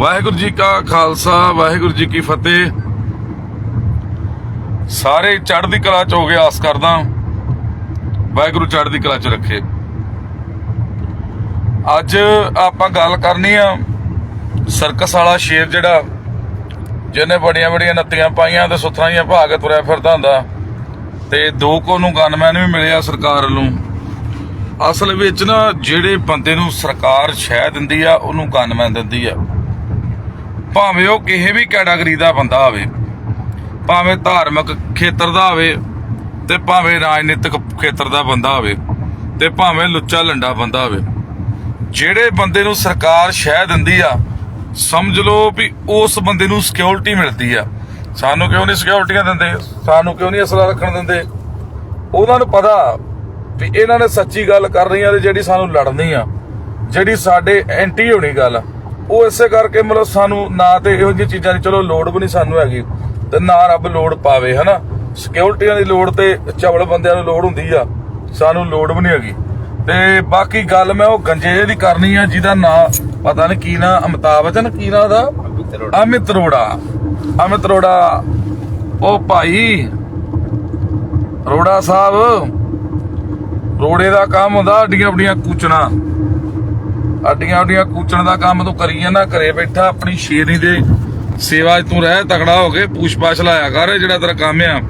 ਵਾਹਿਗੁਰੂ ਜੀ ਕਾ ਖਾਲਸਾ, ਵਾਹਿਗੁਰੂ ਜੀ ਕੀ ਫਤਿਹ। ਸਾਰੇ ਚੜ੍ਹਦੀ ਕਲਾ ਚ ਹੋ ਗਏ, ਆਸ ਕਰਦਾ ਵਾਹਿਗੁਰੂ ਚੜ੍ਹਦੀ ਕਲਾ ਚ ਰੱਖੇ। ਅੱਜ ਆਪਾਂ ਗੱਲ ਕਰਨੀ ਆ ਸਰਕਸ ਵਾਲਾ ਸ਼ੇਰ ਜਿਹੜਾ, ਜਿਹਨੇ ਬੜੀਆਂ ਬੜੀਆਂ ਨੱਤੀਆਂ ਪਾਈਆਂ ਤੇ ਸੁਥਰਾਂ ਭਾ ਭਾਗ ਤੁਰਿਆ ਫਿਰਦਾ ਹੁੰਦਾ। ਤੇ ਦੋ ਕੋ ਨੂੰ ਗਨਮੈਨ ਵੀ ਮਿਲਿਆ ਸਰਕਾਰ ਵੱਲੋਂ। ਅਸਲ ਵਿੱਚ ਨਾ ਜਿਹੜੇ ਬੰਦੇ ਨੂੰ ਸਰਕਾਰ ਸ਼ਹਿ ਦਿੰਦੀ ਆ, ਉਹਨੂੰ ਗਨਮੈਨ ਦਿੰਦੀ ਆ। ਭਾਵੇਂ ਉਹ ਕਿਸੇ ਵੀ ਕੈਟਾਗਰੀ ਦਾ ਬੰਦਾ ਹੋਵੇ ਭਾਵੇਂ ਧਾਰਮਿਕ ਖੇਤਰ ਦਾ ਹੋਵੇ ਤੇ ਭਾਵੇਂ ਰਾਜਨੀਤਿਕ ਖੇਤਰ ਦਾ ਬੰਦਾ ਹੋਵੇ ਤੇ ਭਾਵੇਂ ਲੁੱਚਾ ਲੰਡਾ ਬੰਦਾ ਹੋਵੇ ਜਿਹੜੇ ਬੰਦੇ ਨੂੰ ਸਰਕਾਰ ਸ਼ਹਿ ਦਿੰਦੀ ਆ, ਸਮਝ ਲਓ ਵੀ ਉਸ ਬੰਦੇ ਨੂੰ ਸਿਕਿਉਰਿਟੀ ਮਿਲਦੀ ਆ। ਸਾਨੂੰ ਕਿਉਂ ਨਹੀਂ ਸਿਕਿਉਰਿਟੀਆਂ ਦਿੰਦੇ? ਸਾਨੂੰ ਕਿਉਂ ਨਹੀਂ ਅਸਲਾ ਰੱਖਣ ਦਿੰਦੇ? ਉਹਨਾਂ ਨੂੰ ਪਤਾ ਵੀ ਇਹਨਾਂ ਨੇ ਸੱਚੀ ਗੱਲ ਕਰਨੀ ਆ ਤੇ ਜਿਹੜੀ ਸਾਨੂੰ ਲੜਨੀ ਆ, ਜਿਹੜੀ ਸਾਡੇ ਐਂਟੀ ਹੋਣੀ ਗੱਲ ਉਹ ਇਸੇ ਕਰਕੇ ਮਤਲਬ ਸਾਨੂੰ ਨਾ ਤੇ ਇਹੋ ਜਿਹੀ ਚੀਜ਼ਾਂ ਦੀ ਚਲੋ ਲੋੜ ਵੀ ਨਹੀਂ ਸਾਨੂੰ ਹੈਗੀ। ਤੇ ਨਾ ਰੱਬ ਲੋੜ ਪਾਵੇ ਹਨਾ? ਸਿਕਿਉਰਿਟੀਆਂ ਦੀ ਲੋੜ ਤੇ ਚਵਲ ਬੰਦਿਆਂ ਨੂੰ ਲੋੜ ਹੁੰਦੀ ਆ। ਸਾਨੂੰ ਲੋੜ ਵੀ ਨਹੀਂ ਹੈਗੀ। ਤੇ ਬਾਕੀ ਗੱਲ ਮੈਂ ਉਹ ਗੰਜੇ ਦੀ ਕਰਨੀ ਆ ਜਿਹਦਾ ਨਾਂ ਪਤਾ ਨਹੀਂ ਕੀ ਨਾਂ ਅਮਿਤਾਭ ਬਚਨ ਕੀ ਨਾਂ ਦਾ ਅਮਿਤ ਰੋੜਾ ਅਮਿਤ ਰੋੜਾ ਉਹ ਭਾਈ ਰੋੜਾ ਸਾਹਿਬ ਰੋੜੇ ਦਾ ਕੰਮ ਹੁੰਦਾ ਅੱਡੀਆਂ ਅੱਡੀਆਂ ਕੂਚਣਾ। ਅੱਡੀਆਂ ਅੱਡੀਆਂ ਕੂਚਣ ਦਾ ਕੰਮ ਤੂੰ ਕਰੀ ਜਾਂਦਾ, ਘਰੇ ਬੈਠਾ, ਆਪਣੀ ਸ਼ੇਰਨੀ ਦੇ ਸੇਵਾ 'ਚ ਤੂੰ ਰਹਿ ਤਗੜਾ ਹੋ ਕੇ ਪੂਛ ਪਾਛ ਲਾਇਆ ਕਰ ਜਿਹੜਾ ਤੇਰਾ ਕੰਮ ਆ।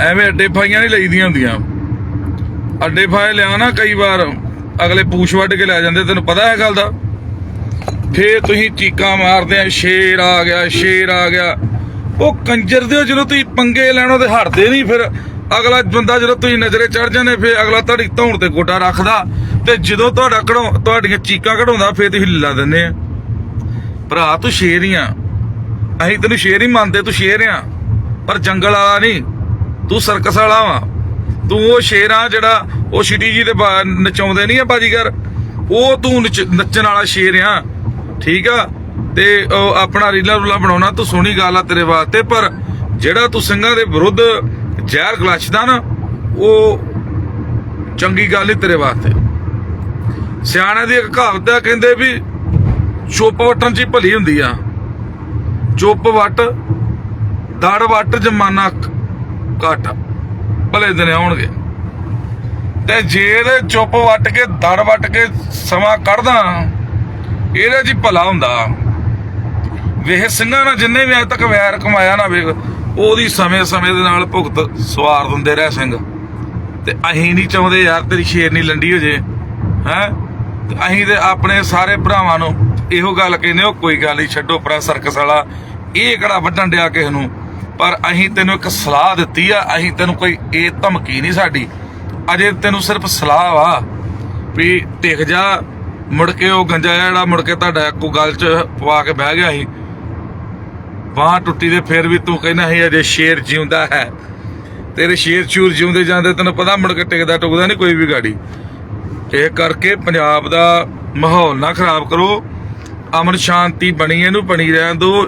ਐਵੇਂ ਅੱਡੇ ਫਾਈਆਂ ਨਹੀਂ ਲਈਦੀਆਂ ਹੁੰਦੀਆਂ। ਅੱਡੇ ਫਾਏ ਲਿਆ ਨਾ ਕਈ ਵਾਰ, ਅਗਲੇ ਪੂਛ ਵੱਢ ਕੇ ਲੈ ਜਾਂਦੇ, ਤੈਨੂੰ ਪਤਾ ਹੈ ਗੱਲ ਦਾ? ਫੇਰ ਤੁਸੀਂ ਚੀਕਾਂ ਮਾਰਦੇ ਆ, ਸ਼ੇਰ ਆ ਗਿਆ, ਸ਼ੇਰ ਆ ਗਿਆ। ਉਹ ਕੰਜਰ ਦੇ ਜਦੋਂ ਤੁਸੀਂ ਪੰਗੇ ਲੈਣੋਂ ਤੇ ਹਟਦੇ ਨਹੀਂ, ਫਿਰ ਅਗਲਾ ਬੰਦਾ ਜਦੋਂ ਤੁਸੀਂ ਨਜ਼ਰੇ ਚੜ ਜਾਂਦੇ, ਫਿਰ ਅਗਲਾ ਤੁਹਾਡੀ ਧੌਣ ਤੇ ਗੋਡਾ ਰੱਖਦਾ। ਤੇ ਜਦੋਂ ਤੁਹਾਡਾ ਕਢਾਉ, ਤੁਹਾਡੀਆਂ ਚੀਕਾਂ ਕਢਾਉਂਦਾ, ਫੇਰ ਤੁਸੀਂ ਲੀਲਾ ਦਿੰਦੇ ਆ। ਭਰਾ, ਤੂੰ ਸ਼ੇਰ ਹੀ ਆ। ਅਸੀਂ ਤੈਨੂੰ ਸ਼ੇਰ ਹੀ ਮੰਨਦੇ, ਤੂੰ ਸ਼ੇਰ ਆ। ਪਰ ਜੰਗਲ ਵਾਲਾ ਨਹੀਂ। ਤੂੰ ਸਰਕਸ ਵਾਲਾ ਵਾ। ਤੂੰ ਉਹ ਸ਼ੇਰ ਆ ਜਿਹੜਾ ਉਹ ਸਿਟੀ ਜੀ ਦੇ ਨਚਾਉਂਦੇ ਨਹੀਂ ਆ ਬਾਜੀਗਰ। ਉਹ ਤੂੰ ਨਚ- ਨੱਚਣ ਵਾਲਾ ਸ਼ੇਰ ਆ। ਠੀਕ ਆ? ਤੇ ਆਪਣਾ ਰੀਲਾ ਰੂਲਾ ਬਣਾਉਣਾ, ਤੂੰ ਸੋਹਣੀ ਗੱਲ ਆ ਤੇਰੇ ਵਾਸਤੇ। ਪਰ ਜਿਹੜਾ ਤੂੰ ਸਿੰਘਾਂ ਦੇ ਵਿਰੁੱਧ ਜ਼ਹਿਰ ਗਲਾਸ਼ਦਾ ਨਾ, ਉਹ ਚੰਗੀ ਗੱਲ ਨਹੀਂ ਤੇਰੇ ਵਾਸਤੇ। ਸਿਆਣੇ ਦੀ ਇੱਕ ਕਹਾਵਤ ਆ ਕਹਿੰਦੇ ਵੀ ਚੁੱਪ ਵਟਣ ਚ ਹੀ ਭਲੀ ਹੁੰਦੀ ਆ। ਚੁੱਪ ਵਟ, ਦੜ ਵਟ, ਜਮਾਨਾ ਘਟ, ਭਲੇ ਦਿਨ ਆਉਣਗੇ। ਤੇ ਜੇ ਇਹਦੇ ਚੁੱਪ ਵਟ ਕੇ, ਦੜ ਵਟ ਕੇ ਸਮਾਂ ਕੱਢਦਾ, ਇਹਦੇ 'ਚ ਭਲਾ ਹੁੰਦਾ। ਵੇਖ, ਸਿੰਘਾਂ ਨਾਲ ਜਿੰਨੇ ਵੀ ਅੱਜ ਤੱਕ ਵੈਰ ਕਮਾਇਆ ਨਾ ਵੇਖ, ਉਹਦੀ ਸਮੇਂ-ਸਮੇਂ ਦੇ ਨਾਲ ਭੁਗਤ ਸਵਾਰ ਦਿੰਦੇ ਰਹਿ, ਸਿੰਘ। ਤੇ ਅਸੀਂ ਨਹੀਂ ਚਾਹੁੰਦੇ ਯਾਰ ਤੇਰੀ ਸ਼ੇਰਨੀ ਲੰਡੀ ਹੋ ਜੇ, ਹੈ? ਅਸੀਂ ਤੇ ਆਪਣੇ ਸਾਰੇ ਭਰਾਵਾਂ ਨੂੰ ਇਹੋ ਗੱਲ ਕਹਿੰਦੇ ਹੋ, ਕੋਈ ਗੱਲ ਨਹੀਂ, ਛੱਡੋ ਪਰਾ ਸਰਕਸ ਵਾਲਾ। ਇਹ ਕਿਹੜਾ ਵੱਢਣ ਡਿਆ ਕਿਸੇ ਨੂੰ? ਪਰ ਅਸੀਂ ਤੈਨੂੰ ਇੱਕ ਸਲਾਹ ਦਿੱਤੀ ਆ, ਅਸੀਂ ਤੈਨੂੰ ਕੋਈ ਇਹ ਧਮਕੀ ਨਹੀਂ ਸਾਡੀ। ਅਜੇ ਤੈਨੂੰ ਸਿਰਫ ਸਲਾਹ ਵਾ ਵੀ ਟਿਕ ਜਾ, ਮੁੜ ਕੇ ਉਹ ਗੰਜਾ ਜਿਹੜਾ, ਮੁੜ ਕੇ ਤੁਹਾਡਾ ਕੋ ਗੱਲ ਚ ਪਵਾ ਕੇ ਬਹਿ ਗਿਆ ਸੀ। ਬਾਹ ਟੁੱਟੀ ਤੇ ਫਿਰ ਵੀ ਤੂੰ ਕਹਿੰਦਾ ਸੀ, ਅਜੇ ਸ਼ੇਰ ਜਿਉਂਦਾ ਹੈ। ਤੇਰੇ ਸ਼ੇਰ ਚੂਰ ਜਿਉਂਦੇ ਜਾਂਦੇ, ਤੈਨੂੰ ਪਤਾ ਮੁੜ ਕੇ ਟਿਕਦਾ ਟੁਕਦਾ ਨਹੀਂ ਕੋਈ ਵੀ ਗਾੜੀ। ਇਹ ਕਰਕੇ ਪੰਜਾਬ ਦਾ ਮਾਹੌਲ ਨਾ ਖਰਾਬ ਕਰੋ। ਅਮਨ ਸ਼ਾਂਤੀ ਬਣੀ, ਇਹਨੂੰ ਬਣੀ ਰਹਿਣ ਦਿਓ।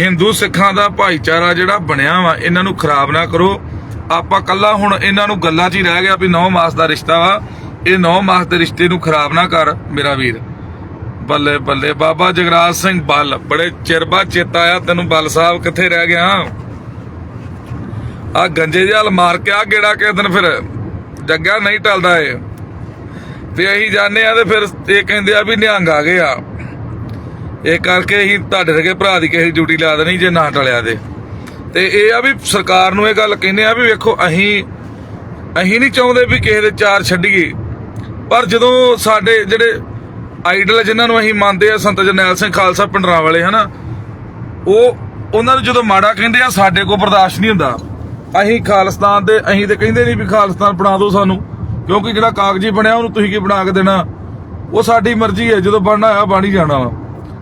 ਹਿੰਦੂ ਸਿੱਖਾਂ ਦਾ ਭਾਈਚਾਰਾ ਜਿਹੜਾ ਬਣਿਆ ਵਾ, ਇਹਨਾਂ ਨੂੰ ਖਰਾਬ ਨਾ ਕਰੋ। ਆਪਾਂ ਕੱਲਾ ਹੁਣ ਇਹਨਾਂ ਨੂੰ ਗੱਲਾਂ 'ਚ ਹੀ ਰਹਿ ਗਿਆ ਵੀ 9 ਮਾਸ ਦਾ ਰਿਸ਼ਤਾ ਵਾ। ਇਹ 9 ਮਾਸ ਦੇ ਰਿਸ਼ਤੇ ਨੂੰ ਖਰਾਬ ਨਾ ਕਰ, ਮੇਰਾ ਵੀਰ। ਬੱਲੇ ਬੱਲੇ, ਬਾਬਾ ਜਗਰਾਜ ਸਿੰਘ ਬੱਲ, ਬੜੇ ਚਿਰ ਬਾਅਦ ਚੇਤਾ ਆਇਆ ਤੈਨੂੰ ਬੱਲ ਸਾਹਿਬ ਕਿੱਥੇ ਰਹਿ ਗਿਆ। ਆ ਗੰਜੇ ਜਾਲ ਮਾਰ ਕੇ ਆ ਗੇੜਾ ਕੇ ਦਿਨ ਫਿਰ। ਜੱਗਾ ਨਹੀਂ ਟਲਦਾ ਏ ਤੇ ਅਸੀਂ ਜਾਣੇ ਆ ਤੇ ਫਿਰ ਇਹ ਕਹਿੰਦੇ ਆ ਵੀ ਨਿਹੰਗ ਆ ਗਏ ਆ। ਇਹ ਕਰਕੇ ਅਸੀਂ ਤੁਹਾਡੇ ਵਰਗੇ ਭਰਾ ਦੀ ਕਿਸੇ ਡਿਊਟੀ ਲਾ ਦੇਣੀ ਜੇ ਨਾ ਟਲਿਆ ਦੇ ਤੇ ਇਹ ਆ ਵੀ ਸਰਕਾਰ ਨੂੰ ਇਹ ਗੱਲ ਕਹਿੰਦੇ ਆ ਵੀ ਵੇਖੋ, ਅਸੀਂ ਅਸੀਂ ਨਹੀਂ ਚਾਹੁੰਦੇ ਵੀ ਕਿਸੇ ਦੇ ਚਾਰ ਛੱਡੀਏ। ਪਰ ਜਦੋਂ ਸਾਡੇ ਜਿਹੜੇ ਆਈਡਲ ਜਿਨ੍ਹਾਂ ਨੂੰ ਅਸੀਂ ਮੰਨਦੇ ਆ, ਸੰਤ ਜਰਨੈਲ ਸਿੰਘ ਖਾਲਸਾ ਪਿੰਡਰਾਂ ਵਾਲੇ ਹਨਾ, ਉਹ, ਉਹਨਾਂ ਨੂੰ ਜਦੋਂ ਮਾੜਾ ਕਹਿੰਦੇ ਆ, ਸਾਡੇ ਕੋਲ ਬਰਦਾਸ਼ਤ ਨਹੀਂ ਹੁੰਦਾ। ਅਸੀਂ ਖਾਲਿਸਤਾਨ ਦੇ, ਅਸੀਂ ਤੇ ਕਹਿੰਦੇ ਨਹੀਂ ਵੀ ਖਾਲਿਸਤਾਨ ਬਣਾ ਦਿਓ ਸਾਨੂੰ। ਕਿਉਂਕਿ ਜਿਹੜਾ ਕਾਗਜ਼ੀ ਬਣਿਆ, ਉਹਨੂੰ ਤੁਸੀਂ ਕੀ ਬਣਾ ਕੇ ਦੇਣਾ? ਉਹ ਸਾਡੀ ਮਰਜ਼ੀ ਹੈ, ਜਦੋਂ ਬਣਨਾ ਆ ਬਣ ਹੀ ਜਾਣਾ ਵਾ।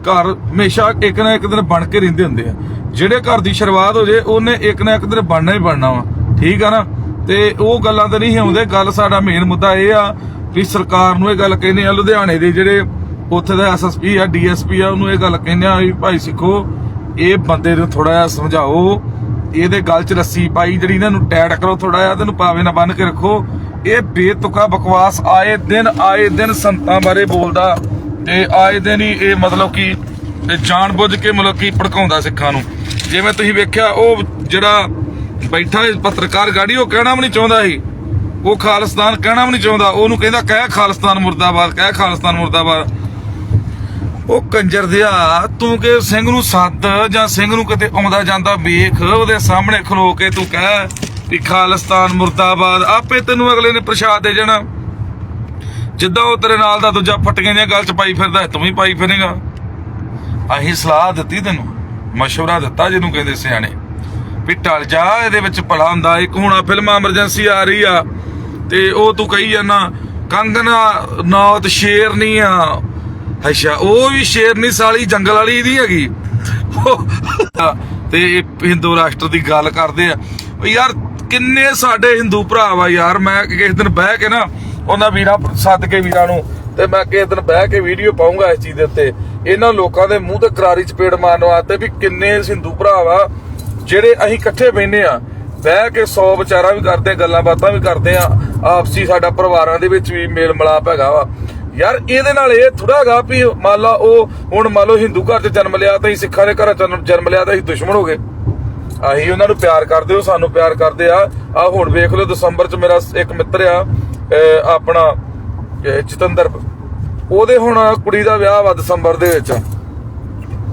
ਘਰ ਹਮੇਸ਼ਾ ਇੱਕ ਨਾ ਇੱਕ ਦਿਨ ਬਣ ਕੇ ਰਹਿੰਦੇ ਹੁੰਦੇ ਆ। ਜਿਹੜੇ ਘਰ ਦੀ ਸ਼ੁਰੂਆਤ ਹੋ ਜੇ, ਉਹਨੇ ਇੱਕ ਨਾ ਇੱਕ ਦਿਨ ਬਣਨਾ ਹੀ ਬਣਨਾ ਵਾ। ਠੀਕ ਆ ਨਾ? ਤੇ ਉਹ ਗੱਲਾਂ ਤੇ ਨਹੀਂ ਆਉਂਦੇ। ਗੱਲ ਸਾਡਾ ਮੇਨ ਮੁੱਦਾ ਇਹ ਆ ਵੀ ਸਰਕਾਰ ਨੂੰ ਇਹ ਗੱਲ ਕਹਿੰਦੇ ਆ, ਲੁਧਿਆਣੇ ਦੇ ਜਿਹੜੇ ਉੱਥੇ ਦਾ ਐਸਐਸਪੀ ਆ ਡੀਐਸਪੀ ਆ, ਉਹਨੂੰ ਇਹ ਗੱਲ ਕਹਿੰਦੇ ਆ ਵੀ ਭਾਈ ਸਿੱਖੋ, ਇਹ ਬੰਦੇ ਨੂੰ ਥੋੜਾ ਜਿਹਾ ਸਮਝਾਓ। ਇਹਦੇ ਗੱਲ 'ਚ ਰੱਸੀ ਪਾਈ, ਜਿਹੜੀ ਇਹਨਾਂ ਨੂੰ ਟੈਟ ਕਰੋ ਥੋੜਾ ਜਿਹਾ, ਤੈਨੂੰ ਪਾਵੇ ਨਾ ਬੰਨ ਕੇ ਰੱਖੋ। ਇਹ ਬੇਤੁਕਾ ਬਕਵਾਸ ਆਏ ਦਿਨ ਆਏ ਦਿਨ ਸੰਤਾਂ ਬਾਰੇ ਬੋਲਦਾ। ਤੇ ਆਏ ਦਿਨ ਹੀ ਇਹ ਮਤਲਬ ਕਿ ਇਹ ਜਾਣਬੁੱਝ ਕੇ ਮਤਲਬ ਕਿ ਭੜਕਾਉਂਦਾ ਸਿੱਖਾਂ ਨੂੰ। ਜਿਵੇਂ ਤੁਸੀਂ ਵੇਖਿਆ, ਉਹ ਜਿਹੜਾ ਬੈਠਾ ਪੱਤਰਕਾਰ ਗਾੜੀ, ਉਹ ਕਹਿਣਾ ਵੀ ਨਹੀਂ ਚਾਹੁੰਦਾ ਸੀ। ਉਹ ਖਾਲਿਸਤਾਨ ਕਹਿਣਾ ਵੀ ਨਹੀਂ ਚਾਹੁੰਦਾ। ਉਹਨੂੰ ਕਹਿੰਦਾ, ਕਹਿ ਖਾਲਿਸਤਾਨ ਮੁਰਦਾਬਾਦ, ਕਹਿ ਖਾਲਿਸਤਾਨ ਮੁਰਦਾਬਾਦ। ਉਹ ਕੰਜਰ ਦਿਆ, ਤੂੰ ਕਿ ਸਿੰਘ ਨੂੰ ਸੱਦ ਜਾਂ ਸਿੰਘ ਨੂੰ ਕਿਤੇ ਆਉਂਦਾ ਜਾਂਦਾ ਵੇਖ, ਉਹਦੇ ਸਾਹਮਣੇ ਖਲੋ ਕੇ ਤੂੰ ਕਹਿ ਵੀ ਖਾਲਿਸਤਾਨ ਮੁਰਦਾਬਾਦ, ਆਪੇ ਤੈਨੂੰ ਅਗਲੇ ਨੇ ਪ੍ਰਸ਼ਾਦ ਦੇ ਜਾਣਾ ਜਿੱਦਾਂ ਉਹ ਤੇਰੇ ਨਾਲ ਦਾ ਦੂਜਾ ਫਟੀਆਂ ਦੀਆਂ ਗੱਲ ਚ ਪਾਈ ਫਿਰਦਾ ਤੂੰ ਵੀ ਪਾਈ ਫਿਰੇਗਾ। ਅਸੀਂ ਸਲਾਹ ਦਿੱਤੀ ਤੈਨੂੰ, ਮਸ਼ਵਰਾ ਦਿੱਤਾ ਜਿਹਨੂੰ ਕਹਿੰਦੇ ਸਿਆਣੇ। ਵੀ ਟਲ ਜਾ, ਇਹਦੇ ਵਿੱਚ ਭਲਾ ਹੁੰਦਾ, ਇੱਕ ਹੁਣ ਫਿਲਮ ਐਮਰਜੈਂਸੀ ਆ ਰਹੀ ਆ, ਤੇ ਉਹ ਤੂੰ ਕਹੀ ਜਾਂਦਾ, ਕੰਗਨਾ, ਨੌਤ ਸ਼ੇਰਨੀ ਆ ਅੱਛਾ, ਉਹ ਵੀ ਸ਼ੇਰਨੀ ਸਾਲੀ ਜੰਗਲ ਵਾਲੀ ਦੀ ਹੈਗੀ। ਤੇ ਹਿੰਦੂ ਰਾਸ਼ਟਰ ਦੀ ਗੱਲ ਕਰਦੇ ਆ। ਯਾਰ, ਕਿੰਨੇ ਸਾਡੇ ਹਿੰਦੂ ਭਰਾ ਵਾ ਯਾਰ, ਮੈਂ ਕਿਸੇ ਦਿਨ ਬਹਿ ਕੇ ਨਾ, ਉਹਨਾਂ ਵੀਰਾਂ, ਸੱਦ ਕੇ ਵੀਰਾਂ ਨੂੰ, ਤੇ ਮੈਂ ਕਿਸੇ ਦਿਨ ਬਹਿ ਕੇ ਵੀਡੀਓ ਪਾਉਂਗਾ ਇਸ ਚੀਜ਼ ਦੇ ਉੱਤੇ। ਇਹਨਾਂ ਲੋਕਾਂ ਦੇ ਮੂੰਹ ਤੇ ਕਰਾਰੀ ਚਪੇੜ ਮਾਰਨ ਵਾਸਤੇ ਵੀ ਕਿੰਨੇ ਹਿੰਦੂ ਭਰਾ ਵਾ, ਜਿਹੜੇ ਅਸੀਂ ਇਕੱਠੇ ਬੈਨੇ ਆ। ਬਹਿ ਕੇ ਸੌ ਵਿਚਾਰਾਂ ਵੀ ਕਰਦੇ ਆ ਗੱਲਾਂ ਬਾਤਾਂ ਵੀ ਕਰਦੇ ਆ। ਆਪਸੀ ਸਾਡਾ ਪਰਿਵਾਰਾਂ ਦੇ ਵਿੱਚ ਵੀ ਮੇਲ ਮਿਲਾਪ ਹੈਗਾ ਵਾ। ਯਾਰ ਇਹਦੇ ਨਾਲ ਇਹ ਥੋੜਾ ਹੈਗਾ ਵੀ ਮੰਨ ਲਾ ਉਹ ਹੁਣ ਮੰਨ ਲਓ ਹਿੰਦੂ ਘਰ 'ਚ ਜਨਮ ਲਿਆ ਤਾਂ ਅਸੀਂ ਸਿੱਖਾਂ ਦੇ ਘਰ ਜਨਮ- ਲਿਆ ਤਾਂ ਅਸੀਂ ਦੁਸ਼ਮਣ ਹੋ ਗਏ। ਅਸੀਂ ਉਹਨਾਂ ਨੂੰ ਪਿਆਰ ਕਰਦੇ ਹੋ ਸਾਨੂੰ ਪਿਆਰ ਕਰਦੇ ਆ। ਆ ਹੁਣ ਵੇਖ ਲਓ ਦਸੰਬਰ 'ਚ ਮੇਰਾ ਇੱਕ ਮਿੱਤਰ ਆ ਆਪਣਾ, ਅਹ ਜਤਿੰਦਰ। ਉਹਦੇ ਹੁਣ ਕੁੜੀ ਦਾ ਵਿਆਹ ਵਾ ਦਸੰਬਰ ਦੇ ਵਿੱਚ।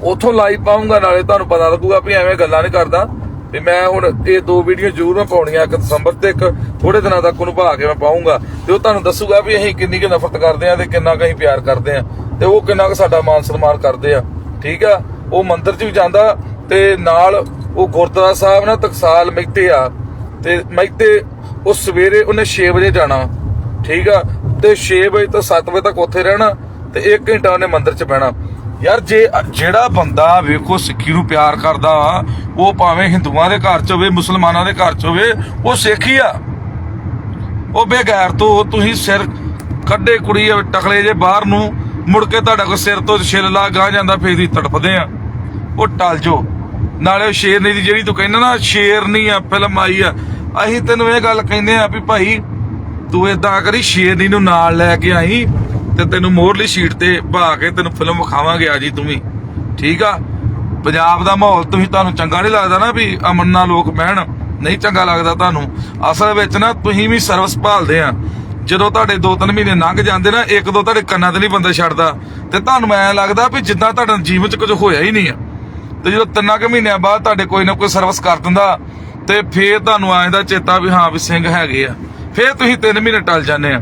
ਉਥੋਂ ਲਾਈਵ ਪਾਉਂਗਾ ਨਾਲੇ ਤੁਹਾਨੂੰ ਪਤਾ ਲੱਗੂਗਾ ਵੀ ਐਵੇਂ ਗੱਲਾਂ ਨਹੀਂ ਕਰਦਾ। ਵੀ ਮੈਂ ਹੁਣ ਇਹ ਦੋ ਵੀਡੀਓ ਜ਼ਰੂਰ ਮੈਂ ਪਾਉਣੀਆਂ, ਇੱਕ ਦਸੰਬਰ ਤੇ ਇੱਕ ਥੋੜੇ ਦਿਨਾਂ ਤੱਕ ਉਹਨੂੰ ਭਾ ਕੇ ਮੈਂ ਪਾਉਂਗਾ ਤੇ ਉਹ ਤੁਹਾਨੂੰ ਦੱਸੂਗਾ ਵੀ ਅਸੀਂ ਕਿੰਨੀ ਕੁ ਨਫ਼ਰਤ ਕਰਦੇ ਆ ਤੇ ਕਿੰਨਾ ਕੁ ਅਸੀਂ ਪਿਆਰ ਕਰਦੇ ਆ ਤੇ ਉਹ ਕਿੰਨਾ ਕੁ ਸਾਡਾ ਮਾਨ ਸਨਮਾਨ ਕਰਦੇ ਆ। ਠੀਕ ਆ? ਉਹ ਮੰਦਿਰ 'ਚ ਵੀ ਜਾਂਦਾ ਤੇ ਨਾਲ ਉਹ ਗੁਰਦੁਆਰਾ ਸਾਹਿਬ ਨਾ ਤਕਸਾਲ ਮਿੱਤੇ ਆ ਤੇ ਮਿੱਤੇ ਉਹ ਸਵੇਰੇ ਉਹਨੇ 6 ਵਜੇ ਜਾਣਾ। ਠੀਕ ਆ? ਤੇ 6 ਵਜੇ ਤੋਂ 7 ਵਜੇ ਤੱਕ ਉੱਥੇ ਰਹਿਣਾ ਤੇ 1 ਘੰਟਾ ਉਹਨੇ ਮੰਦਿਰ 'ਚ ਬਹਿਣਾ। ਯਾਰ ਜੇ ਜਿਹੜਾ ਬੰਦਾ ਵੇਖੋ ਸਿੱਖੀ ਨੂੰ ਪਿਆਰ ਕਰਦਾ, ਉਹ ਭਾਵੇਂ ਹਿੰਦੂਆਂ ਦੇ ਘਰ 'ਚ ਹੋਵੇ, ਮੁਸਲਮਾਨਾਂ ਦੇ ਘਰ 'ਚ ਹੋਵੇ, ਉਹ ਸਿੱਖ ਹੀ ਆ। ਉਹ ਬੇਗੈਰ ਤੋਂ ਤੁਸੀਂ ਸਿਰ ਕੱਢੇ ਕੁੜੀ ਟਕਲੇ ਜੇ ਬਾਹਰ ਨੂੰ, ਮੁੜ ਕੇ ਤੁਹਾਡਾ ਕੋ ਸਿਰ ਤੋਂ ਛਿੱਲ ਲਾ ਗਾਂ ਜਾਂਦਾ, ਫੇਰ ਦੀ ਤੜਫਦੇ ਆ। ਉਹ ਟਲ ਜੋ। ਨਾਲੇ ਸ਼ੇਰਨੀ ਦੀ ਜਿਹੜੀ ਤੂੰ ਕਹਿੰਦਾ ਨਾ ਸ਼ੇਰਨੀ ਆ, ਫਿਲਮ ਆਈ ਆ। ਅਸੀਂ ਤੈਨੂੰ ਇਹ ਗੱਲ ਕਹਿੰਦੇ ਆ ਵੀ ਭਾਈ, ਤੂੰ ਏਦਾਂ ਕਰੀ, ਸ਼ੇਰਨੀ ਨੂੰ ਨਾਲ ਲੈ ਕੇ ਆਈ। ਤੇ ਤੈਨੂੰ ਮੋਹਰਲੀ ਸ਼ੀਟ ਤੇ ਭਾ ਕੇ ਤੈਨੂੰ ਫਿਲਮ ਵਿਖਾਵਾਂਗੇ ਆ ਜੀ ਤੂੰ ਵੀ। ਠੀਕ ਆ? ਪੰਜਾਬ ਦਾ ਮਾਹੌਲ ਤੁਸੀਂ ਤੁਹਾਨੂੰ ਚੰਗਾ ਨਹੀਂ ਲੱਗਦਾ ਨਾ ਵੀ ਅਮਨ ਨਾਲ ਲੋਕ ਬਹਿਣ ਨਹੀਂ ਚੰਗਾ ਲੱਗਦਾ ਤੁਹਾਨੂੰ। ਅਸਲ ਵਿੱਚ ਨਾ ਤੁਸੀਂ ਵੀ ਸਰਵਿਸ ਭਾਲਦੇ ਆ। ਜਦੋਂ ਤੁਹਾਡੇ 2-3 ਮਹੀਨੇ ਲੰਘ ਜਾਂਦੇ ਨਾ, ਇੱਕ ਦੋ ਤੁਹਾਡੇ ਕੰਨਾਂ ਤੇ ਨਹੀਂ ਬੰਦਾ ਛੱਡਦਾ। ਤੇ ਤੁਹਾਨੂੰ ਐਂ ਲੱਗਦਾ ਵੀ ਜਿੱਦਾਂ ਤੁਹਾਡੇ ਜੀਵਨ 'ਚ ਕੁਝ ਹੋਇਆ ਹੀ ਨਹੀਂ ਆ। ਤੇ ਜਦੋਂ ਤਿੰਨਾਂ ਕੁ ਮਹੀਨਿਆਂ ਬਾਅਦ ਤੁਹਾਡੇ ਕੋਈ ਨਾ ਕੋਈ ਸਰਵਿਸ ਕਰ ਦਿੰਦਾ, ਤੇ ਫੇਰ ਤੁਹਾਨੂੰ ਆਏ ਦਾ ਚੇਤਾ ਵੀ ਹਾਂ ਵੀ ਸਿੰਘ ਹੈਗੇ ਆ। ਫੇਰ ਤੁਸੀਂ 3 ਮਹੀਨੇ ਟਲ ਜਾਂਦੇ ਆ।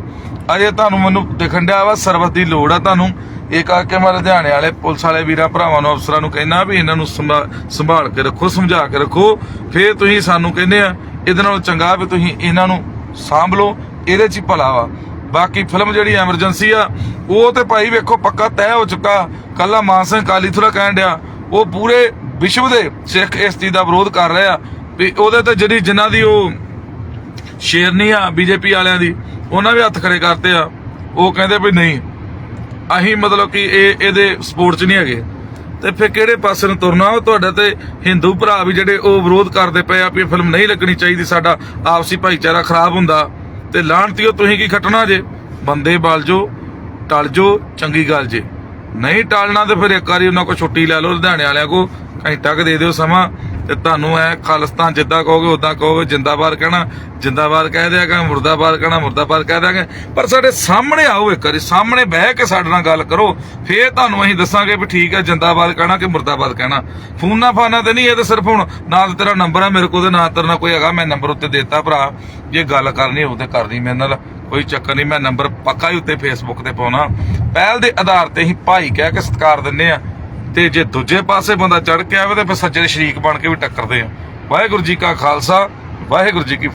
ਅਜੇ ਤੁਹਾਨੂੰ ਮੈਨੂੰ ਦਿਖਣ ਡਿਆ ਵਾ ਸਰਵਿਸ ਦੀ ਲੋੜ ਆ ਤੁਹਾਨੂੰ। ਇਹ ਕਰਕੇ ਮੈਂ ਲੁਧਿਆਣੇ ਵਾਲੇ ਪੁਲਿਸ ਵਾਲੇ ਵੀਰਾਂ, ਭਰਾਵਾਂ ਨੂੰ, ਅਫਸਰਾਂ ਨੂੰ ਕਹਿਣਾ ਵੀ ਇਹਨਾਂ ਨੂੰ ਸੰਭਾਲ ਕੇ ਰੱਖੋ, ਸਮਝਾ ਕੇ ਰੱਖੋ। ਫੇਰ ਤੁਸੀਂ ਸਾਨੂੰ ਕਹਿੰਦੇ ਆ, ਇਹਦੇ ਨਾਲੋਂ ਚੰਗਾ ਵੀ ਤੁਸੀਂ ਇਹਨਾਂ ਨੂੰ ਸਾਂਭ ਲਓ, ਇਹਦੇ 'ਚ ਹੀ ਭਲਾ ਵਾ। ਬਾਕੀ ਫਿਲਮ ਜਿਹੜੀ ਐਮਰਜੈਂਸੀ ਆ, ਉਹ ਤੇ ਭਾਈ ਵੇਖੋ ਪੱਕਾ ਤੈਅ ਹੋ ਚੁੱਕਾ। ਕੱਲਾ ਮਾਨ ਸਿੰਘ ਕਾਲੀ ਥੋੜਾ ਕਹਿਣ ਡਿਆ, ਉਹ ਪੂਰੇ ਵਿਸ਼ਵ ਦੇ ਸਿੱਖ ਇਸ ਚੀਜ਼ ਦਾ ਵਿਰੋਧ ਕਰ ਰਹੇ। ਆ ਵੀ ਉਹਦੇ ਤੇ ਜਿਹੜੀ ਜਿਨ੍ਹਾਂ ਦੀ ਉਹ ਸ਼ੇਰਨੀ ਆ, ਬੀਜੇਪੀ ਵਾਲਿਆਂ ਦੀ ਉਹਨਾਂ ਵੀ ਹੱਥ ਖੜੇ ਕਰਤੇ ਆ, ਉਹ ਕਹਿੰਦੇ ਵੀ ਨਹੀਂ। ਅਸੀਂ ਮਤਲਬ ਕਿ ਇਹ ਇਹਦੇ ਸਪੋਰਟ 'ਚ ਨਹੀਂ ਹੈਗੇ। ਤੇ ਫਿਰ ਕਿਹੜੇ ਪਾਸੇ ਨੂੰ ਤੁਰਨਾ? ਉਹ ਤੁਹਾਡਾ ਤੇ ਹਿੰਦੂ ਭਰਾ ਵੀ ਜਿਹੜੇ ਉਹ ਵਿਰੋਧ ਕਰਦੇ ਪਏ ਆ ਵੀ ਫਿਲਮ ਨਹੀਂ ਲੱਗਣੀ ਚਾਹੀਦੀ, ਸਾਡਾ ਆਪਸੀ ਭਾਈਚਾਰਾ ਖਰਾਬ ਹੁੰਦਾ। ਤੇ ਲਾਹਣਤੀਓ ਤੁਸੀਂ ਕੀ ਖੱਟਣਾ ਜੇ? ਬੰਦੇ ਬਲ ਜੋ, ਟਲ ਜੋ, ਚੰਗੀ ਗੱਲ ਜੇ। ਨਹੀਂ ਟਾਲਣਾ ਤੇ ਫਿਰ ਇੱਕ ਵਾਰੀ ਉਹਨਾਂ ਕੋ ਛੁੱਟੀ ਲੈ ਲਓ, ਲੁਧਿਆਣੇ ਵਾਲਿਆਂ ਕੋ ਘੰਟਾ ਕੁ ਦੇ ਦਿਓ ਸਮਾਂ। ਤੇ ਤੁਹਾਨੂੰ ਐ ਖਾਲਿਸਤਾਨ ਜਿੱਦਾਂ ਕਹੋਗੇ ਉਦਾਂ ਕਹੋਗੇ, ਜਿੰਦਾਬਾਦ ਕਹਿਣਾ, ਜਿੰਦਾਬਾਦ ਕਹਿ ਦਿਆਗਾ, ਮੁਰਦਾਬਾਦ ਕਹਿਣਾ, ਮੁਰਦਾਬਾਦ ਕਹਿ ਦਿਆਗਾ। ਪਰ ਸਾਡੇ ਸਾਹਮਣੇ ਆਓ ਇੱਕ ਵਾਰੀ, ਸਾਹਮਣੇ ਬਹਿ ਕੇ ਸਾਡੇ ਨਾਲ ਗੱਲ ਕਰੋ। ਫੇਰ ਤੁਹਾਨੂੰ ਅਸੀਂ ਦੱਸਾਂਗੇ ਵੀ ਠੀਕ ਹੈ ਜਿੰਦਾਬਾਦ ਕਹਿਣਾ ਕਿ ਮੁਰਦਾਬਾਦ ਕਹਿਣਾ। ਫੋਨਾ ਫਾਨਾ ਤੇ ਨਹੀਂ, ਇਹ ਤਾਂ ਸਿਰਫ ਹੁਣ ਨਾ ਤੇਰਾ ਨੰਬਰ ਹੈ ਮੇਰੇ ਕੋਲ ਤੇ ਨਾ ਤੇਰਾ ਨਾਲ ਕੋਈ ਹੈਗਾ, ਮੈਂ ਨੰਬਰ ਉੱਤੇ ਦੇਤਾ ਭਰਾ। ਜੇ ਗੱਲ ਕਰਨੀ ਹੋਵੇ ਤੇ ਕਰਨੀ ਮੇਰੇ ਨਾਲ, ਕੋਈ ਚੱਕਰ ਨਹੀਂ, ਮੈਂ ਨੰਬਰ ਪੱਕਾ ਹੀ ਉੱਤੇ ਫੇਸਬੁੱਕ ਤੇ ਪਾਉਣਾ। ਪਹਿਲ ਦੇ ਆਧਾਰ ਤੇ ਅਸੀਂ ਭਾਈ ਕਹਿ ਕੇ ਸਤਿਕਾਰ ਦਿੰਨੇ ਆ। ਤੇ ਜੇ ਦੂਜੇ ਪਾਸੇ ਬੰਦਾ ਚੜ ਕੇ ਆਵੇ ਤੇ ਫਿਰ ਸੱਜੇ ਦੇ ਸ਼ਰੀਕ ਬਣ ਕੇ ਵੀ ਟੱਕਰਦੇ ਆ। ਵਾਹਿਗੁਰੂ ਜੀ ਕਾ ਖਾਲਸਾ, ਵਾਹਿਗੁਰੂ ਜੀ ਕੀ